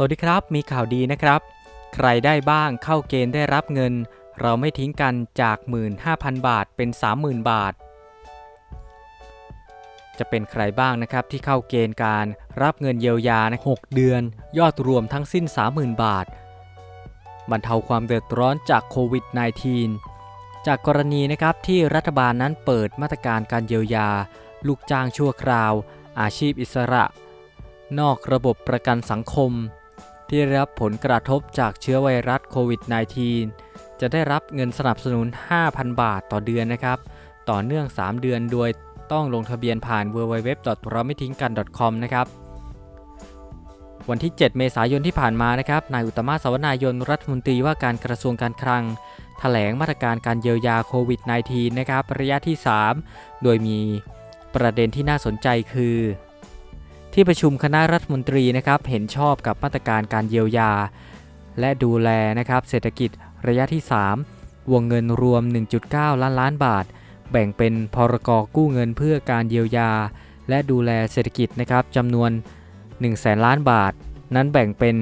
สวัสดีครับ มีข่าวดีนะครับ ใครได้บ้างเข้าเกณฑ์ได้รับเงิน เราไม่ทิ้งกันจาก 15,000 บาทเป็น 30,000 บาท จะเป็นใครบ้างนะครับที่เข้าเกณฑ์การรับเงินเยียวยา 6 เดือน ยอดรวมทั้งสิ้น 30,000 บาท บรรเทาความเดือดร้อนจากโควิด -19 จากกรณีนะครับที่รัฐบาลนั้นเปิดมาตรการการเยียวยา ลูกจ้างชั่วคราว อาชีพอิสระ นอกระบบประกันสังคม ที่ได้รับผลกระทบจากเชื้อไวรัสโควิด -19 จะได้รับเงินสนับสนุน 5,000 บาทต่อเดือนนะครับ ต่อเนื่อง 3 เดือนโดยต้องลงทะเบียนผ่าน www. เราไม่ทิ้งกัน .com นะครับวันที่ 7 เมษายนที่ผ่านมานะครับ นายอุตมะสวนายนรัฐมนตรีว่าการกระทรวงการคลังแถลงมาตรการการเยียวยาโควิด -19 นะครับ ระยะที่ 3 โดยมีประเด็นที่น่าสนใจคือ ที่ประชุมคณะรัฐมนตรีนะครับเห็นชอบกับมาตรการการเยียวยา และดูแลนะครับเศรษฐกิจระยะที่ 3 วงเงินรวม 1.9 ล้านล้านบาท แบ่งเป็นพรกกู้เงินเพื่อการเยียวยา และดูแลเศรษฐกิจนะครับจำนวน 1 0 0 0 0แสนล้านบาท นั้นแบ่งเป็น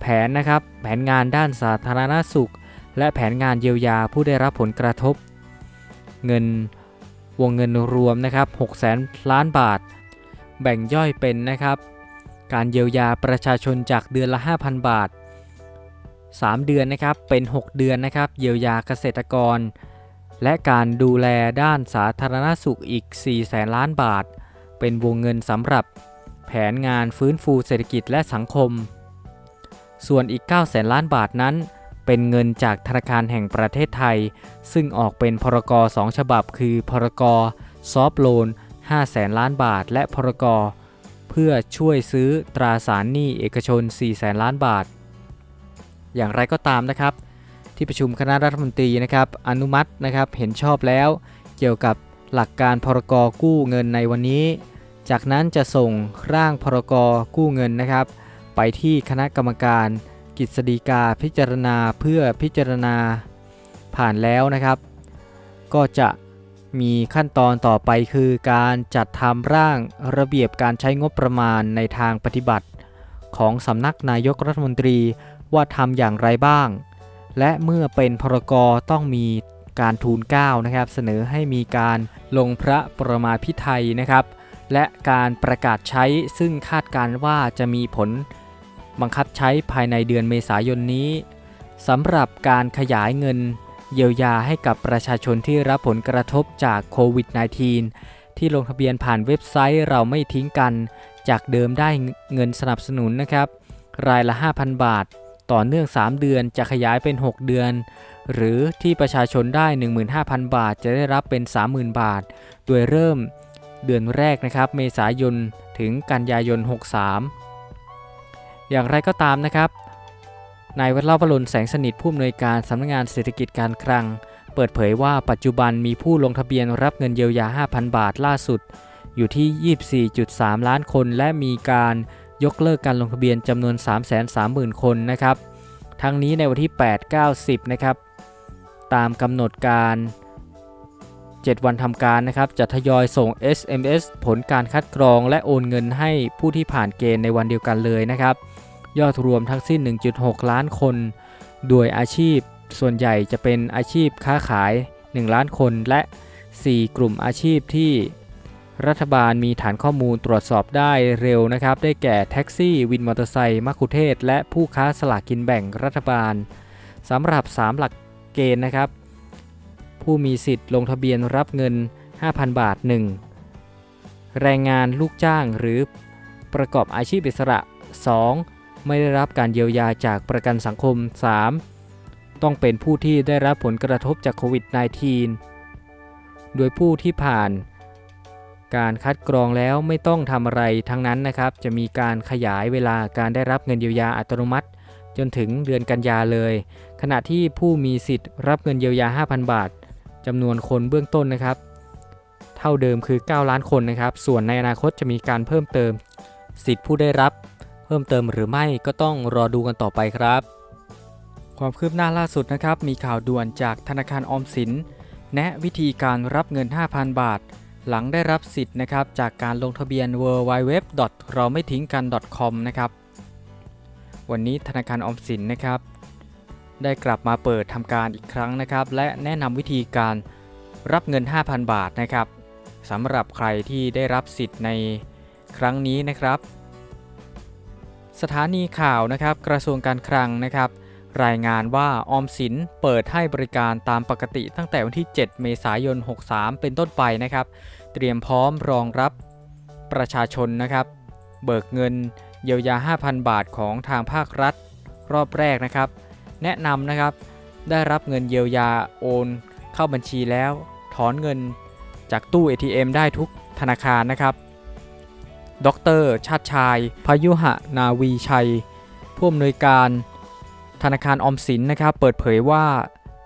แผนนะครับแผนงานด้านสาธารณสุข และแผนงานเยียวยาผู้ได้รับผลกระทบ เงินวงเงินรวมนะครับ6 0แสนล้านบาท แบ่งย่อยเป็นนะครับ การเยียวยาประชาชนจากเดือนละ 5,000 บาท 3 เดือนนะครับเป็น 6 เดือนนะครับเยียวยาเกษตรกร และการดูแลด้านสาธารณสุขอีก 4 แสนล้านบาท เป็นวงเงินสำหรับแผนงานฟื้นฟูเศรษฐกิจและสังคม ส่วนอีก 9 แสนล้านบาทนั้น เป็นเงินจากธนาคารแห่งประเทศไทย ซึ่งออกเป็นพรก2ฉบับคือพรกซอฟโลน 5แสนล้านบาท และพรกเพื่อช่วยซื้อตราสารหนี้เอกชน 4 แสนล้านบาท อย่างไรก็ตามนะครับ ที่ประชุมคณะรัฐมนตรีนะครับอนุมัตินะครับเห็นชอบแล้ว เกี่ยวกับหลักการพรกกู้เงินในวันนี้ จากนั้นจะส่งร่างพรกกู้เงินนะครับ ไปที่คณะกรรมการกฤษฎีกาพิจารณาเพื่อพิจารณาผ่านแล้วนะครับ ก็จะ มีขั้นตอนต่อไปคือการจัดทำร่างระเบียบการใช้งบประมาณในทางปฏิบัติ ของสำนักนายกรัฐมนตรีว่าทำอย่างไรบ้าง และเมื่อเป็นพรกรต้องมีการทูลเกล้านะครับเสนอให้มีการลงพระประมาพิไทยนะครับ และการประกาศใช้ซึ่งคาดการว่าจะมีผลบังคับใช้ภายในเดือนเมษายนนี้สำหรับการขยายเงิน เยียวยาให้กับประชาชนที่รับผลกระทบจากโควิด -19 ที่ลงทะเบียนผ่านเว็บไซต์เราไม่ทิ้งกัน จากเดิมได้เงินสนับสนุนนะครับ รายละ 5,000 บาท ต่อเนื่อง 3 เดือนจะขยายเป็น 6 เดือน หรือที่ประชาชนได้ 15,000 บาทจะได้รับเป็น 30,000 บาท โดยเริ่มเดือนแรกนะครับ เมษายนถึงกันยายน 63 อย่างไรก็ตามนะครับ นายวัชรวรนแสงสนิทผู้อำนวยการสำนักงงานเศรษฐกิจการคลัง เปิดเผยว่าปัจจุบันมีผู้ลงทะเบียนรับเงินเยียวยา 5,000 บาทล่าสุด อยู่ที่ 24.3 ล้านคน และมีการยกเลิกการลงทะเบียนจำนวน 330,000 คนนะครับทั้งนี้ในวันที่ 8 9 10 นะครับ ตามกำหนดการ 7 วันทำการนะครับ จะทยอยส่ง SMS ผลการคัดกรอง และโอนเงินให้ผู้ที่ผ่านเกณฑ์ในวันเดียวกันเลยนะครับ ยอดรวมทั้งสิ้น 1.6 ล้านคน โดยอาชีพส่วนใหญ่จะเป็นอาชีพค้าขาย 1 ล้านคน และ 4 กลุ่มอาชีพที่ รัฐบาลมีฐานข้อมูลตรวจสอบได้เร็วนะครับ ได้แก่แท็กซี่ วินมอเตอร์ไซค์มัคคุเทศ และผู้ค้าสลากกินแบ่งรัฐบาลสำหรับ 3 หลักเกณฑ์นะครับ ผู้มีสิทธิ์ลงทะเบียนรับเงิน 5,000 บาท 1. แรงงานลูกจ้างหรือประกอบอาชีพอิสระ 2. ไม่ได้รับการเยียวยาจากประกันสังคม 3. ต้องเป็นผู้ที่ได้รับผลกระทบจากโควิด -19 โดยผู้ที่ผ่านการคัดกรองแล้วไม่ต้องทำอะไรทั้งนั้นนะครับ จะมีการขยายเวลาการได้รับเงินเยียวยาอัตโนมัติ จนถึงเดือนกันยาเลย ขณะที่ผู้มีสิทธิ์รับเงินเยียวยา 5,000 บาทจำนวนคนเบื้องต้นนะครับ เท่าเดิมคือ 9 ล้านคนนะครับ ส่วนในอนาคตจะมีการเพิ่มเติม สิทธิ์ผู้ได้รับ เพิ่มเติมหรือไม่ก็ต้องรอดูกันต่อไปครับ ความคืบหน้าล่าสุดนะครับ มีข่าวด่วนจากธนาคารออมสิน แนะวิธีการรับเงิน 5,000 บาท หลังได้รับสิทธิ์นะครับจากการลงทะเบียน w w w เราไม่ทิ้งกัน .com นะครับวันนี้ธนาคารออมสินนะครับ ได้กลับมาเปิดทำการอีกครั้งนะครับ และแนะนำวิธีการรับเงิน 5,000 บาทนะครับสำหรับใครที่ได้รับสิทธิ์ในครั้งนี้นะครับ สถานีข่าวนะครับกระทรวงการคลังนะครับ รายงานว่าออมสินเปิดให้บริการตามปกติตั้งแต่วันที่ 7 เมษายน 63 เป็นต้นไปนะครับ เตรียมพร้อมรองรับประชาชนนะครับ เบิกเงินเยียวยา 5,000 บาทของทางภาครัฐ รอบแรกนะครับ แนะนำนะครับได้รับเงินเยียวยาโอนเข้าบัญชีแล้ว ถอนเงินจากตู้ ATM ได้ทุกธนาคารนะครับ ดรชาติชาย พยุหะนาวีชัย ผู้อำนวยการธนาคารออมสินนะครับ เปิดเผยว่า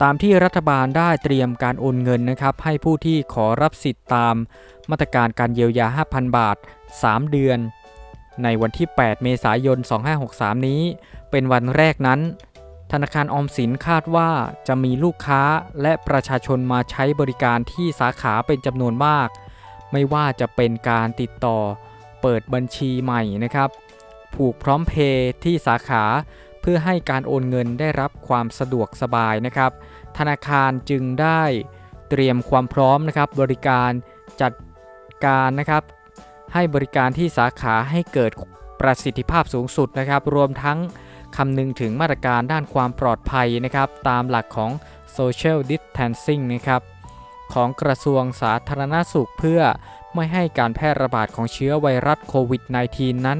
ตามที่รัฐบาลได้เตรียมการโอนเงินนะครับ ให้ผู้ที่ขอรับสิทธิ์ตามมาตรการการเยียวยา 5,000 บาท 3 เดือน ในวันที่ 8 เมษายน 2563 นี้ เป็นวันแรกนั้น ธนาคารออมสินคาดว่าจะมีลูกค้าและประชาชนมาใช้บริการที่สาขาเป็นจำนวนมาก ไม่ว่าจะเป็นการติดต่อ เปิดบัญชีใหม่นะครับ ผูกพร้อมเพย์ที่สาขาเพื่อให้การโอนเงินได้รับความสะดวกสบายนะครับ ธนาคารจึงได้เตรียมความพร้อมนะครับ บริการจัดการนะครับ ให้บริการที่สาขาให้เกิดประสิทธิภาพสูงสุดนะครับ รวมทั้งคำนึงถึงมาตรการด้านความปลอดภัยนะครับ ตามหลักของ social distancing นะครับ ของกระทรวงสาธารณสุขเพื่อ ไม่ให้การแพร่ระบาดของเชื้อไวรัสโควิด -19 นั้น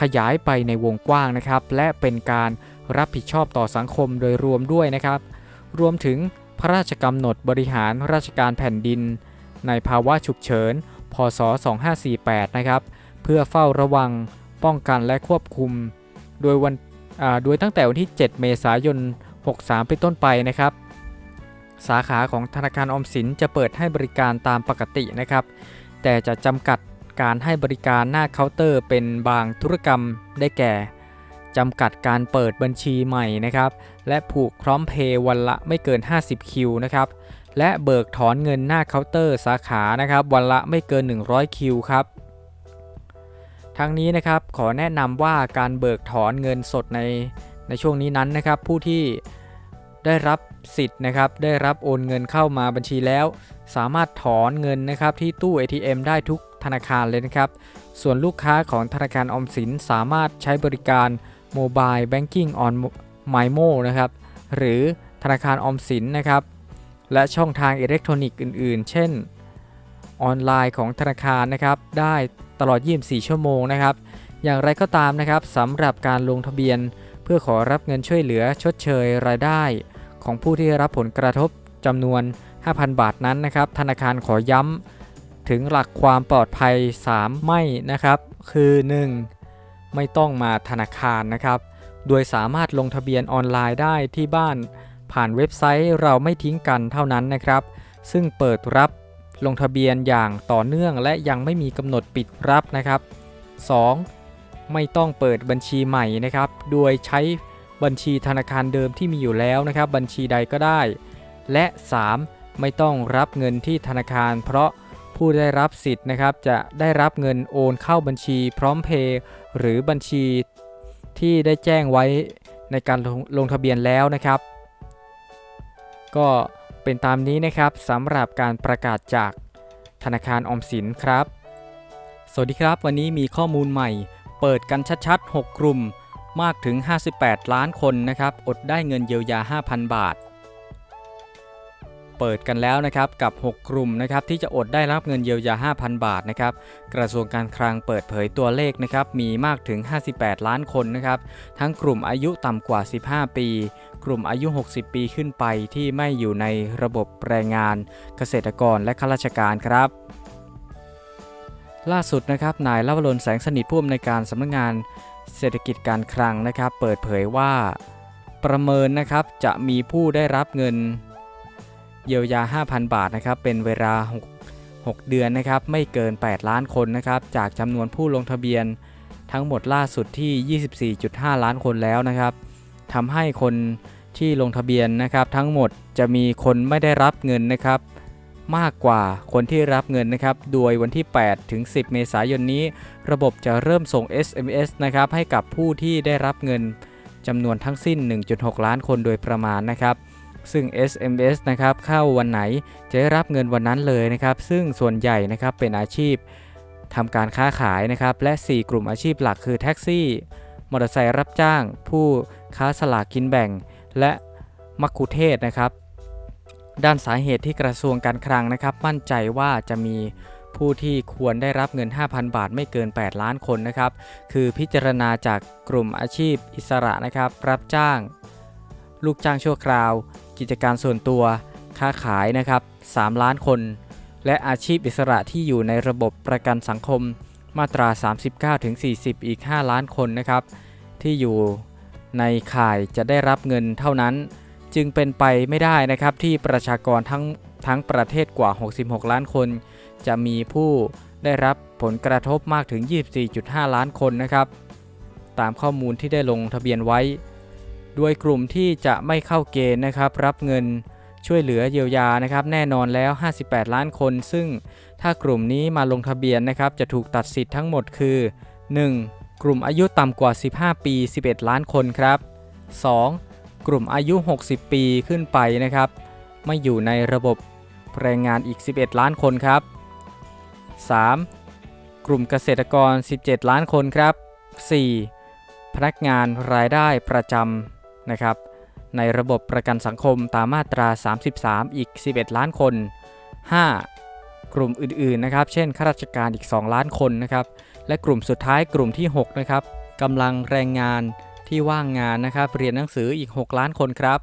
ขยายไปในวงกว้างนะครับ และเป็นการรับผิดชอบต่อสังคมโดยรวมด้วยนะครับ รวมถึงพระราชกำหนดบริหารราชการแผ่นดิน ในภาวะฉุกเฉิน พศ 2548 นะครับ เพื่อเฝ้าระวังป้องกันและควบคุม โดยวันโดยตั้งแต่วันที่ 7 เมษายน 63 เป็นต้นไปนะครับ สาขาของธนาคารอมสินจะเปิดให้บริการตามปกตินะครับ แต่จะจำกัดการให้บริการหน้าเคาน์เตอร์เป็นบางธุรกรรมได้แก่จำกัดการเปิดบัญชีใหม่นะครับ และผูกพร้อมเพย์วันละไม่เกิน 50 คิวนะครับ และเบิกถอนเงินหน้าเคาน์เตอร์สาขานะครับ วันละไม่เกิน 100 คิวครับทั้งนี้นะครับขอแนะนำว่าการเบิกถอนเงินสดในในช่วงนี้นั้นนะครับ ผู้ที่ได้รับ สิทธิ์นะครับได้รับโอนเงินเข้ามาบัญชีแล้ว สามารถถอนเงินนะครับที่ตู้ ATM ได้ทุกธนาคารเลยนะครับ ส่วนลูกค้าของธนาคารออมสินสามารถใช้บริการ Mobile Banking on MyMo นะครับหรือธนาคารออมสินนะครับและช่องทางอิเล็กทรอนิกส์อื่น ๆ เช่น ออนไลน์ของธนาคารนะครับได้ตลอด 24 ชั่วโมงนะครับ อย่างไรก็ตามนะครับสำหรับการลงทะเบียน เพื่อขอรับเงินช่วยเหลือชดเชยรายได้ ของผู้ที่รับผลกระทบจำนวน 5,000 บาทนั้นนะครับ ธนาคารขอย้ำถึงหลักความปลอดภัย 3 ไม่นะครับ คือ 1. ไม่ต้องมาธนาคารนะครับ โดยสามารถลงทะเบียนออนไลน์ได้ที่บ้านผ่านเว็บไซต์เราไม่ทิ้งกันเท่านั้นนะครับ ซึ่งเปิดรับลงทะเบียนอย่างต่อเนื่องและยังไม่มีกำหนดปิดรับนะครับ 2. ไม่ต้องเปิดบัญชีใหม่นะครับ โดยใช้ บัญชีธนาคารเดิมที่มีอยู่แล้วนะครับ บัญชีใดก็ได้ และ 3. ไม่ต้องรับเงินที่ธนาคาร เพราะผู้ได้รับสิทธิ์นะครับ จะได้รับเงินโอนเข้าบัญชีพร้อมเพย์หรือบัญชีที่ได้แจ้งไว้ในการลงลงทะเบียนแล้วนะครับ ก็เป็นตามนี้นะครับสำหรับการประกาศจากธนาคารออมสินครับ สวัสดีครับ วันนี้มีข้อมูลใหม่ เปิดกันชัดๆ 6 กลุ่ม มากถึง 58 ล้านคนนะครับอดได้เงินเยียวยา 5,000 บาท เปิดกันแล้วนะครับกับ 6 กลุ่มนะครับที่จะอดได้รับเงินเยียวยา 5,000 บาทนะครับกระทรวงการคลังเปิดเผยตัวเลขนะครับมีมากถึง 58 ล้านคนนะครับทั้งกลุ่มอายุต่ำกว่า 15 ปี กลุ่มอายุ 60 ปีขึ้นไปที่ไม่อยู่ในระบบแรงงาน เกษตรกรและข้าราชการครับล่าสุดนะครับ นายลวรนแสงสนิทผู้อำนวยการสำนักงาน เศรษฐกิจการคลังนะครับ เปิดเผยว่า ประเมินนะครับจะมีผู้ได้รับเงิน เยียวยา 5,000 บาทนะครับ เป็นเวลา 6 6 เดือนนะครับ ไม่เกิน 8 ล้านคนนะครับ จากจำนวนผู้ลงทะเบียนทั้งหมดล่าสุดที่ 24.5 ล้านคนแล้วนะครับทำให้คนที่ลงทะเบียนนะครับ ทั้งหมดจะมีคนไม่ได้รับเงินนะครับ มากกว่าคนที่รับเงินนะครับ โดยวันที่ 8 ถึง 10 เมษายนนี้ ระบบจะเริ่มส่ง SMS นะครับให้กับผู้ที่ได้รับเงินจำนวนทั้งสิ้น 1.6 ล้านคนโดยประมาณนะครับ ซึ่ง SMS นะครับเข้าวันไหนจะได้รับเงินวันนั้นเลยนะครับ ซึ่งส่วนใหญ่นะครับเป็นอาชีพทำการค้าขายนะครับ และ 4 กลุ่มอาชีพหลักคือแท็กซี่ มอเตอร์ไซค์รับจ้าง ผู้ค้าสลากกินแบ่ง และมักคุเทศนะครับ ด้านสาเหตุที่กระทรวงการคลังนะครับมั่นใจว่าจะมีผู้ที่ควรได้รับเงิน 5,000 บาทไม่เกิน 8 ล้านคนนะครับ คือพิจารณาจากกลุ่มอาชีพอิสระนะครับ รับจ้าง ลูกจ้างชั่วคราว กิจการส่วนตัว ค้าขายนะครับ 3 ล้านคน และอาชีพอิสระที่อยู่ในระบบประกันสังคมมาตรา 39ถึง40 อีก 5 ล้านคนนะครับ ที่อยู่ในข่ายจะได้รับเงินเท่านั้น จึงเป็นไปไม่ได้นะครับที่ประชากรทั้งทั้งประเทศกว่า 66 ล้านคน จะมีผู้ได้รับผลกระทบมากถึง 24.5 ล้านคนนะครับ ตามข้อมูลที่ได้ลงทะเบียนไว้ โดยกลุ่มที่จะไม่เข้าเกณฑ์นะครับ รับเงินช่วยเหลือเยียวยานะครับแน่นอนแล้ว 58 ล้านคน ซึ่งถ้ากลุ่มนี้มาลงทะเบียนนะครับ จะถูกตัดสิทธิ์ทั้งหมดคือ 1. กลุ่มอายุต่ำกว่า 15 ปี 11 ล้านคนครับ 2. กลุ่มอายุ 60 ปีขึ้นไปนะครับ ไม่อยู่ในระบบแรงงานอีก 11 ล้านคนครับ 3. กลุ่มเกษตรกร 17 ล้านคนครับ 4. พนักงานรายได้ประจำนะครับ ในระบบประกันสังคมตามมาตรา 33 อีก 11 ล้านคน 5. กลุ่มอื่นๆนะครับ เช่นข้าราชการอีก 2 ล้านคนนะครับ และกลุ่มสุดท้ายกลุ่มที่ 6 นะครับกำลังแรงงาน ที่ว่างงานนะครับ เรียนหนังสืออีก 6 ล้านคนครับ